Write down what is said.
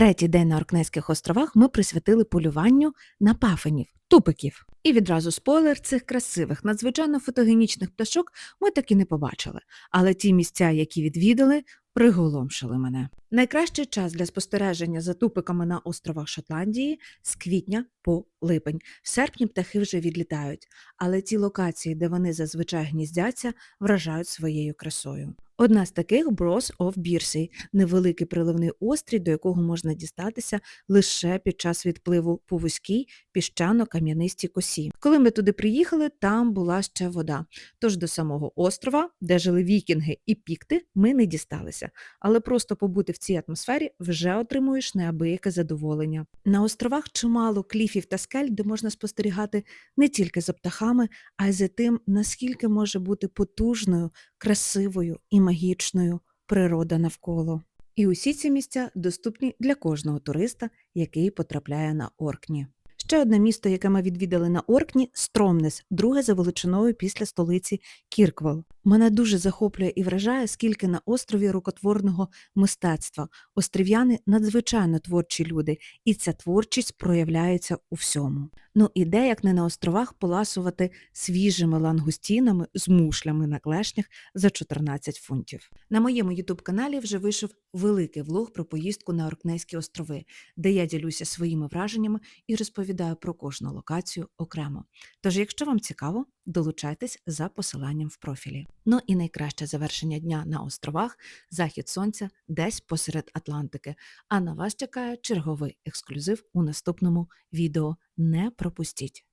Третій день на Оркнейських островах ми присвятили полюванню на пафенів, тупиків. І відразу спойлер цих красивих, надзвичайно фотогенічних пташок ми таки не побачили. Але ті місця, які відвідали, приголомшили мене. Найкращий час для спостереження за тупиками на островах Шотландії з квітня по липень. В серпні птахи вже відлітають, але ті локації, де вони зазвичай гніздяться, вражають своєю красою. Одна з таких Bros of Birsey – невеликий приливний острій, до якого можна дістатися лише під час відпливу по вузькій піщано-кам'янистій косі. Коли ми туди приїхали, там була ще вода. Тож до самого острова, де жили вікінги і пікти, ми не дісталися. Але просто побути в цій атмосфері вже отримуєш неабияке задоволення. На островах чимало кліфів та скель, де можна спостерігати не тільки за птахами, а й за тим, наскільки може бути потужною, красивою і магічною природа навколо. І усі ці місця доступні для кожного туриста, який потрапляє на Оркні. Ще одне місто, яке ми відвідали на Оркні Стромнес, друге за величиною після столиці Кірквал. Мене дуже захоплює і вражає, скільки на острові рукотворного мистецтва. Острів'яни надзвичайно творчі люди, і ця творчість проявляється у всьому. Ну і де, як не на островах, поласувати свіжими лангустінами з мушлями на клешнях за 14 фунтів. На моєму ютуб-каналі вже вийшов великий влог про поїздку на Оркнейські острови, де я ділюся своїми враженнями і розповідаю про кожну локацію окремо. Тож, якщо вам цікаво, долучайтесь за посиланням в профілі. Ну і найкраще завершення дня на островах захід сонця десь посеред Атлантики. А на вас чекає черговий ексклюзив у наступному відео. Не пропустіть!